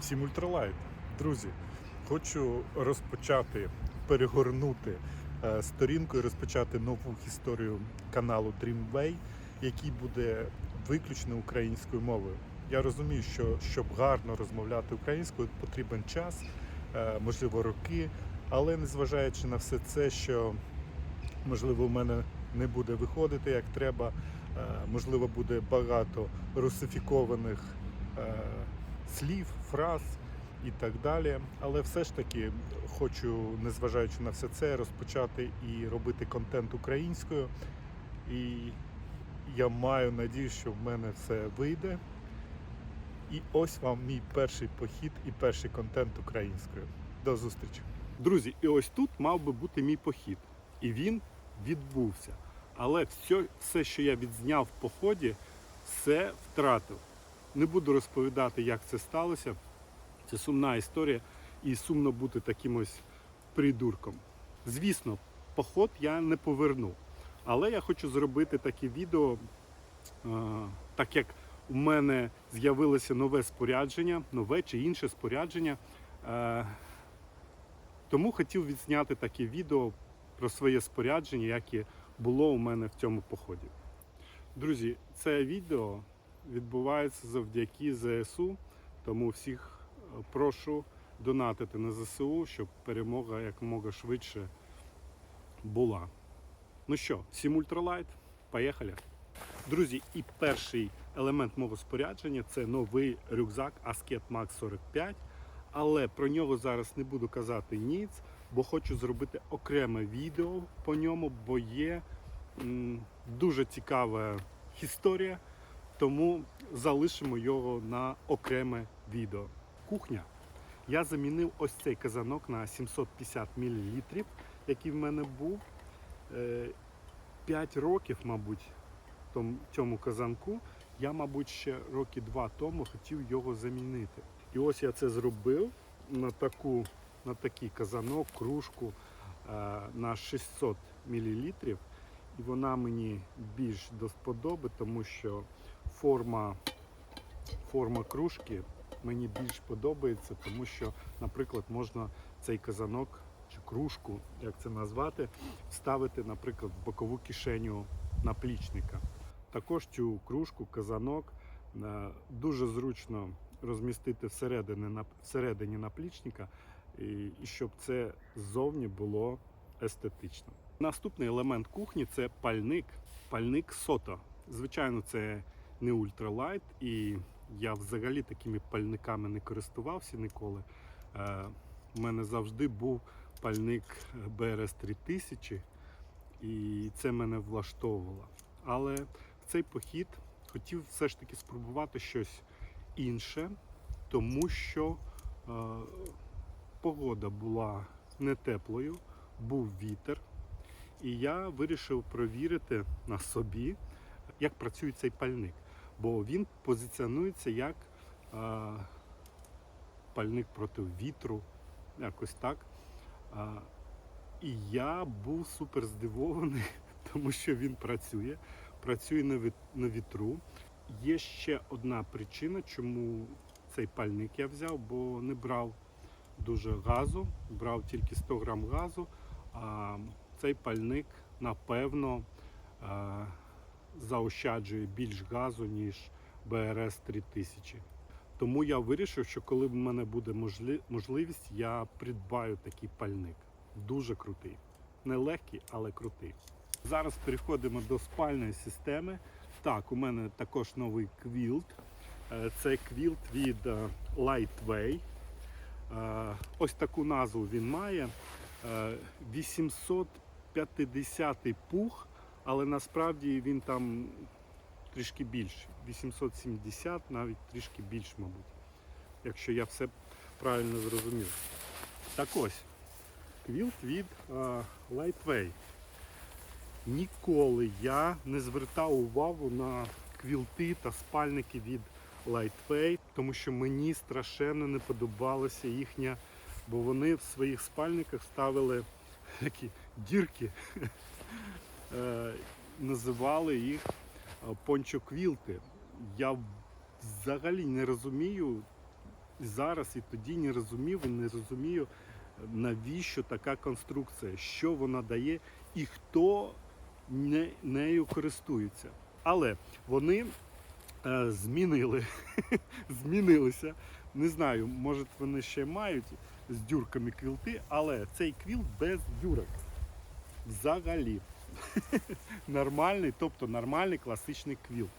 Всім ультралайт. Друзі, хочу розпочати, перегорнути е, сторінку і розпочати нову історію каналу Dreamway, який буде виключно українською мовою. Я розумію, що щоб гарно розмовляти українською, потрібен час, е, можливо, роки, але незважаючи на все це, що можливо в мене не буде виходити як треба, е, можливо, буде багато русифікованих слів, фраз і так далі. Але все ж таки хочу, незважаючи на все це, розпочати і робити контент українською. І я маю надію, що в мене все вийде. І ось вам мій перший похід і перший контент українською. До зустрічі! Друзі, і ось тут мав би бути мій похід. І він відбувся. Але все, все, що я відзняв в поході, все втратив. Не буду розповідати, як це сталося. Це сумна історія, і сумно бути таким ось придурком. Звісно, поход я не поверну. Але я хочу зробити таке відео, е, так як у мене з'явилося нове спорядження, нове чи інше спорядження. Е, тому хотів відзняти таке відео про своє спорядження, яке було у мене в цьому поході. Друзі, це відео відбувається завдяки ЗСУ, тому всіх е, прошу донатити на ЗСУ, щоб перемога якомога швидше була. Ну що, всім ультралайт, поїхали! Друзі, і перший елемент мого спорядження це новий рюкзак Asket Max 45. Але про нього зараз не буду казати ніц, бо хочу зробити окреме відео по ньому, бо є м, дуже цікава історія, тому залишимо його на окреме відео. Кухня. Я замінив ось цей казанок на 750 мл, який в мене був. 5 років, мабуть, цьому казанку. Я, мабуть, ще роки два тому хотів його замінити. І ось я це зробив на таку, на такий казанок, кружку е, на 600 мл. І вона мені більш до сподоби, тому що форма, форма кружки мені більш подобається, тому що, наприклад, можна цей казанок чи кружку, як це назвати, вставити, наприклад, в бокову кишеню наплічника. Також цю кружку, казанок е, дуже зручно розмістити всередині, всередині наплічника, і, щоб це ззовні було естетично. Наступний елемент кухні це пальник, пальник сото. Звичайно, це не ультралайт, і я взагалі такими пальниками не користувався ніколи. Е, У мене завжди був пальник BRS 3000, і це мене влаштовувало. Але в цей похід хотів все ж таки спробувати щось інше, тому що е, погода була не теплою, був вітер, і я вирішив провірити на собі, як працює цей пальник. Бо він позиціонується як е, пальник проти вітру, якось так. А, і я був супер здивований, тому що він працює, працює на на вітру. Є ще одна причина, чому цей пальник я взяв, бо не брав дуже газу, брав тільки 100 грам газу, а цей пальник, напевно, заощаджує більш газу, ніж БРС 3000. Тому я вирішив, що коли в мене буде можливість, я придбаю такий пальник. Дуже крутий. Не легкий, але крутий. Зараз переходимо до спальної системи. Так, у мене також новий квілт. Е, Це квілт від е, Lightway. Е, Ось таку назву він має. Е, 850 пух, але насправді він там трішки більший. 870, навіть трішки більш, мабуть. Якщо я все правильно зрозумів. Так ось, квілт від е, Lightway. Ніколи я не звертав увагу на квілти та спальники від Lightway, тому що мені страшенно не подобалася їхня, бо вони в своїх спальниках ставили такі дірки, називали їх е, пончоквілти. Я взагалі не розумію, зараз, і тоді не розумів і не розумію, навіщо така конструкція, що вона дає і хто не, нею користується. Але вони е, змінили, змінилися. Не знаю, може вони ще мають з дюрками квілти, але цей квілт без дюрок. Взагалі. нормальний, тобто нормальний класичний квілт.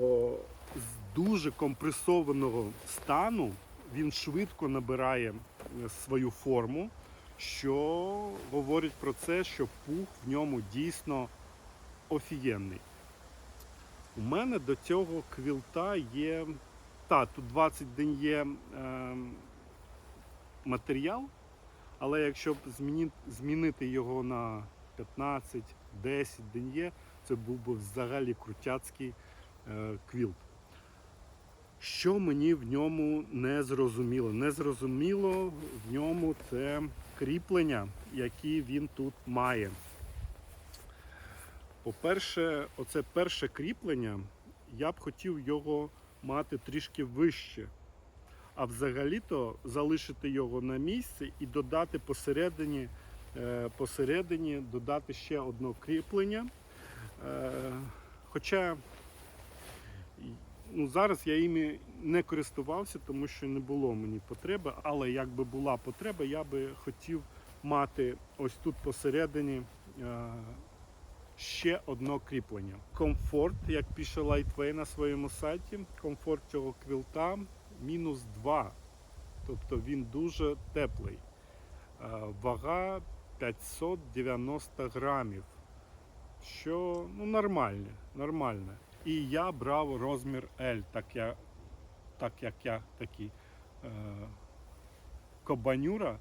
О, з дуже компресованого стану він швидко набирає е, свою форму, що говорить про це, що пух в ньому дійсно офігенний. У мене до цього квілта є. Та, тут 20 день є е, матеріал, але якщо б змінити його на 15-10 день є, це був би взагалі крутяцький е, квілт. Що мені в ньому не зрозуміло? Не зрозуміло в ньому це кріплення, які він тут має. По-перше, оце перше кріплення, я б хотів його мати трішки вище. А взагалі-то залишити його на місці і додати посередині, посередині додати ще одне кріплення. Е, Хоча ну, зараз я іми не користувався, тому що не було мені потреби, але якби була потреба, я би хотів мати ось тут посередині е, ще одне кріплення. Комфорт, як пише Lightway на своєму сайті, комфорт цього квілта мінус 2. Тобто він дуже теплий. Е, Вага 590 грамів. Що ну, нормальне, нормальне. І я брав розмір L, так, я, так як я такий е, кабанюра.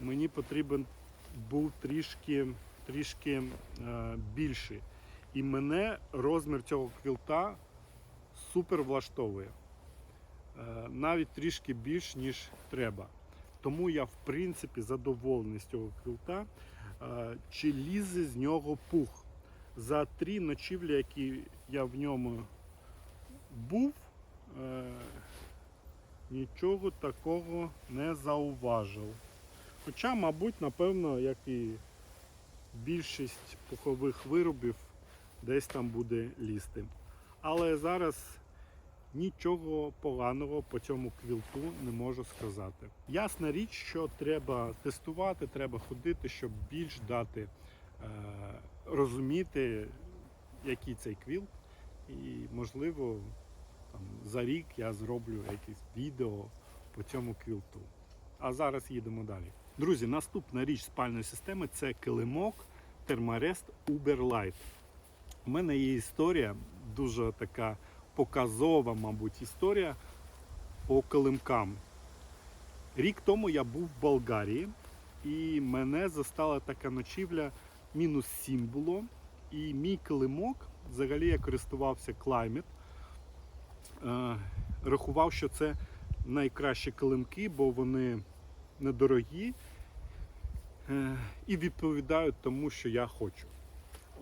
Мені потрібен був трішки, трішки е, більший. І мене розмір цього квілта супер влаштовує. Е, навіть трішки більш, ніж треба. Тому я, в принципі, задоволений з цього квілта. Е, Чи лізе з нього пух? За три ночівлі, які я в ньому був, е, нічого такого не зауважив. Хоча, мабуть, напевно, як і більшість пухових виробів, десь там буде лізти. Але зараз нічого поганого по цьому квілту не можу сказати. Ясна річ, що треба тестувати, треба ходити, щоб більш дати е, розуміти, який цей квілт. І можливо там, за рік я зроблю якесь відео по цьому квілту. А зараз їдемо далі. Друзі, наступна річ спальної системи це килимок Thermarest Uber Light. У мене є історія, дуже така показова, мабуть, історія по килимкам. Рік тому я був в Болгарії і мене застала така ночівля, мінус 7 було. І мій килимок, взагалі я користувався Climate, е, рахував, що це найкращі килимки, бо вони недорогі е, і відповідають тому, що я хочу.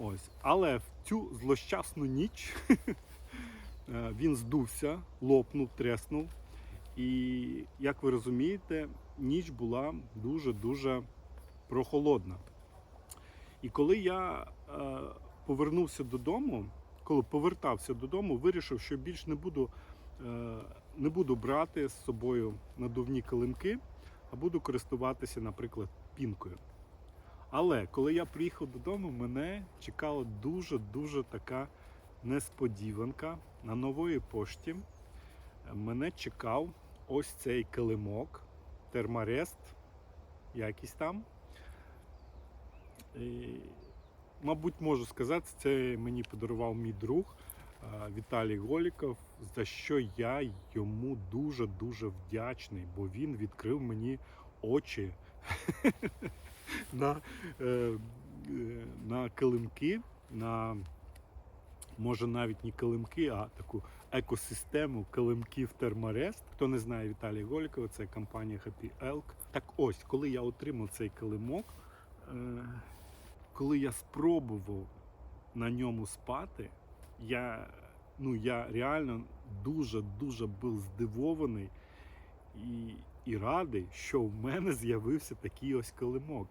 Ось. Але в цю злощасну ніч він здувся, лопнув, треснув. І, як ви розумієте, ніч була дуже-дуже прохолодна. І коли я е, повернувся додому, коли повертався додому, вирішив, що більш не буду, е, не буду брати з собою надувні килимки, а буду користуватися, наприклад, пінкою. Але коли я приїхав додому, мене чекала дуже-дуже така несподіванка. На нової пошті мене чекав ось цей килимок, термарест, якийсь там. І, мабуть, можу сказати, це мені подарував мій друг е, Віталій Голіков, за що я йому дуже-дуже вдячний, бо він відкрив мені очі на, е, е, на килимки, на може навіть не килимки, а таку екосистему килимків Термарест. Хто не знає Віталій Голікова, це компанія Happy Elk. Так ось, коли я отримав цей килимок, е, коли я спробував на ньому спати, я, ну, я реально дуже-дуже був здивований. і, і радий, що в мене з'явився такий ось килимок.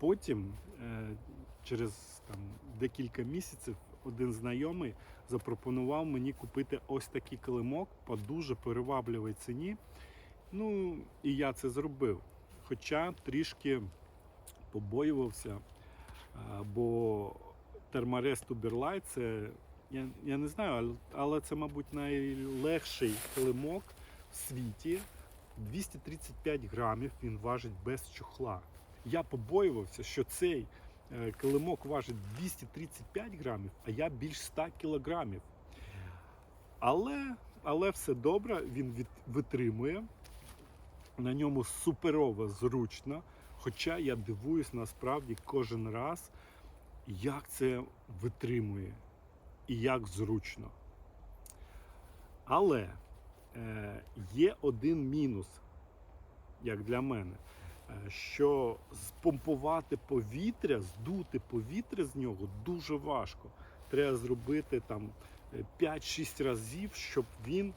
Потім, е, через там, декілька місяців, один знайомий запропонував мені купити ось такий килимок по дуже перевабливій ціні. Ну, і я це зробив. Хоча трішки побоювався, бо термарес Туберлайт це, я, я не знаю, але, це, мабуть, найлегший килимок в світі. 235 грамів він важить без чохла. Я побоювався, що цей килимок важить 235 грамів, а я більш 100 кілограмів. Але, але все добре, він від, витримує. На ньому суперово зручно. Хоча я дивуюсь насправді кожен раз, як це витримує і як зручно. Але е, є один мінус, як для мене, е, що спомпувати повітря, здути повітря з нього дуже важко. Треба зробити там е, 5-6 разів, щоб він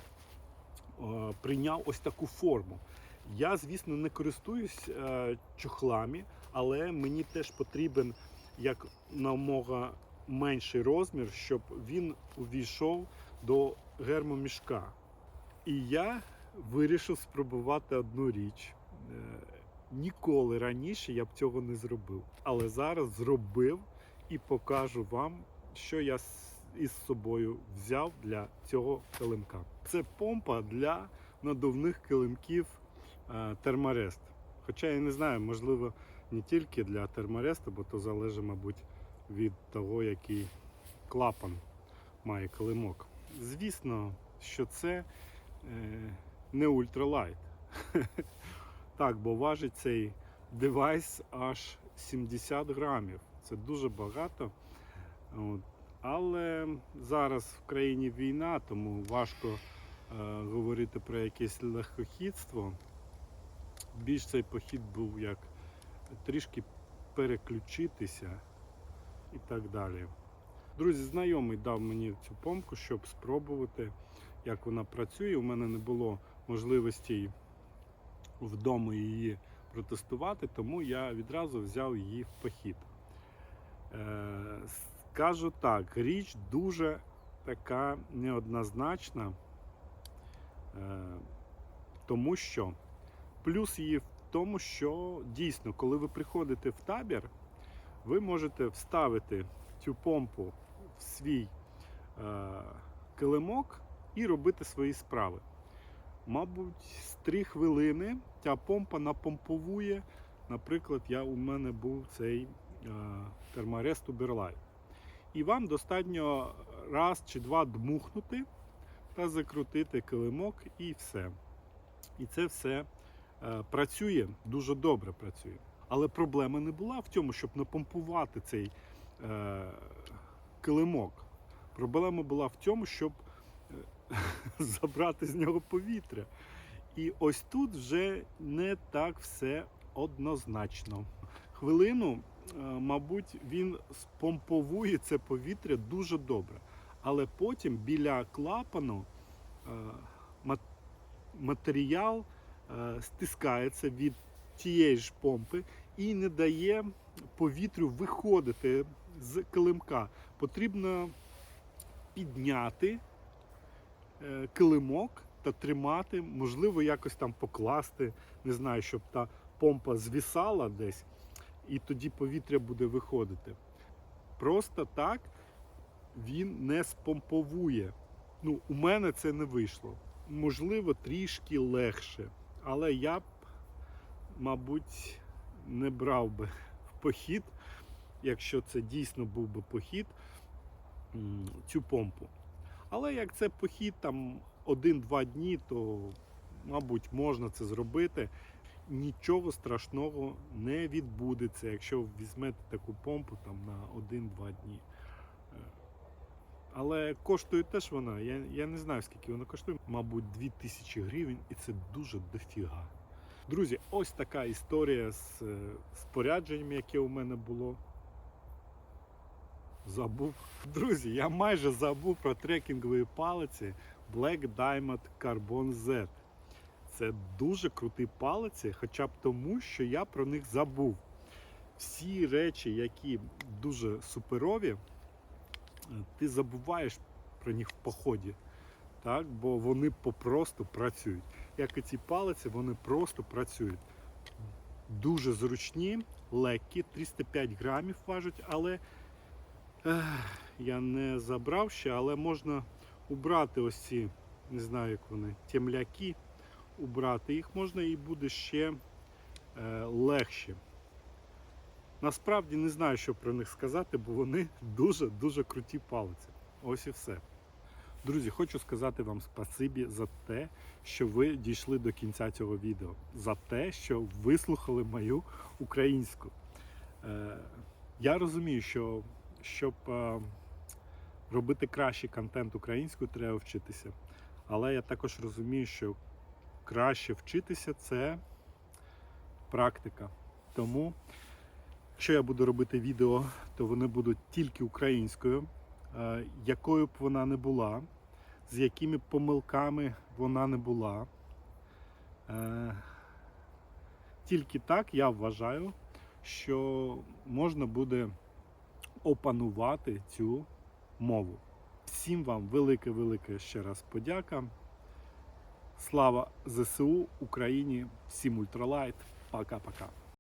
е, прийняв ось таку форму. Я, звісно, не користуюсь е, чохлами, але мені теж потрібен як намога менший розмір, щоб він увійшов до гермомішка. І я вирішив спробувати одну річ. Ніколи раніше я б цього не зробив. Але зараз зробив і покажу вам, що я із собою взяв для цього килимка. Це помпа для надувних килимків е, терморест. Хоча я не знаю, можливо, не тільки для терморесту, бо то залежить, мабуть, від того, який клапан має килимок. Звісно, що це е, не ультралайт. Так, бо важить цей девайс аж 70 грамів. Це дуже багато. От. Але зараз в країні війна, тому важко е, говорити про якесь легкохідство. Більш цей похід був як трішки переключитися і так далі. Друзі, знайомий дав мені цю помпку, щоб спробувати, як вона працює. У мене не було можливості вдома її протестувати, тому я відразу взяв її в похід. Е, скажу так, річ дуже така неоднозначна, е, тому що плюс її в тому, що дійсно, коли ви приходите в табір, ви можете вставити цю помпу в свій е, килимок і робити свої справи. Мабуть, з 3 хвилини ця помпа напомповує. Наприклад, я, у мене був цей е, терморез Туберлайт. І вам достатньо раз чи два дмухнути та закрутити килимок і все. І це все е, працює, дуже добре працює. Але проблема не була в тому, щоб напомпувати цей е, килимок. Проблема була в тому, щоб забрати з нього повітря. І ось тут вже не так все однозначно. Хвилину, е, мабуть, він спомповує це повітря дуже добре. Але потім біля клапану е, матеріал е, стискається від тієї ж помпи і не дає повітрю виходити з килимка. Потрібно підняти килимок та тримати, можливо, якось там покласти, не знаю, щоб та помпа звісала десь, і тоді повітря буде виходити. Просто так він не спомповує. Ну, у мене це не вийшло. Можливо, трішки легше, але я б, мабуть, не брав би в похід, якщо це дійсно був би похід, цю помпу. Але як це похід там один-два дні, то, мабуть, можна це зробити. Нічого страшного не відбудеться, якщо візьмете таку помпу там на один-два дні. Е, Але коштує теж вона. Я, я не знаю, скільки вона коштує. Мабуть, 2000 гривень, і це дуже дофіга. Друзі, ось така історія з е, спорядженням, яке у мене було. Забув. Друзі, я майже забув про трекінгові палиці Black Diamond Carbon Z. Це дуже круті палиці, хоча б тому, що я про них забув. Всі речі, які дуже суперові, е, ти забуваєш про них в поході. Так? Бо вони попросту працюють. Як і ці палиці, вони просто працюють. Дуже зручні, легкі, 305 грамів важать, але я не забрав ще, але можна убрати ось ці, не знаю, як вони, темляки, убрати їх можна і буде ще е, легше. Насправді не знаю, що про них сказати, бо вони дуже-дуже круті палиці. Ось і все. Друзі, хочу сказати вам спасибі за те, що ви дійшли до кінця цього відео, за те, що вислухали мою українську. Е, я розумію, що щоб е, робити кращий контент українською, треба вчитися. Але я також розумію, що краще вчитися це практика. Тому, якщо я буду робити відео, то вони будуть тільки українською, е, якою б вона не була, з якими помилками вона не була. Е, Тільки так я вважаю, що можна буде опанувати цю мову. Всім вам велике-велике ще раз подяка. Слава ЗСУ Україні, всім ультралайт. Пока-пока.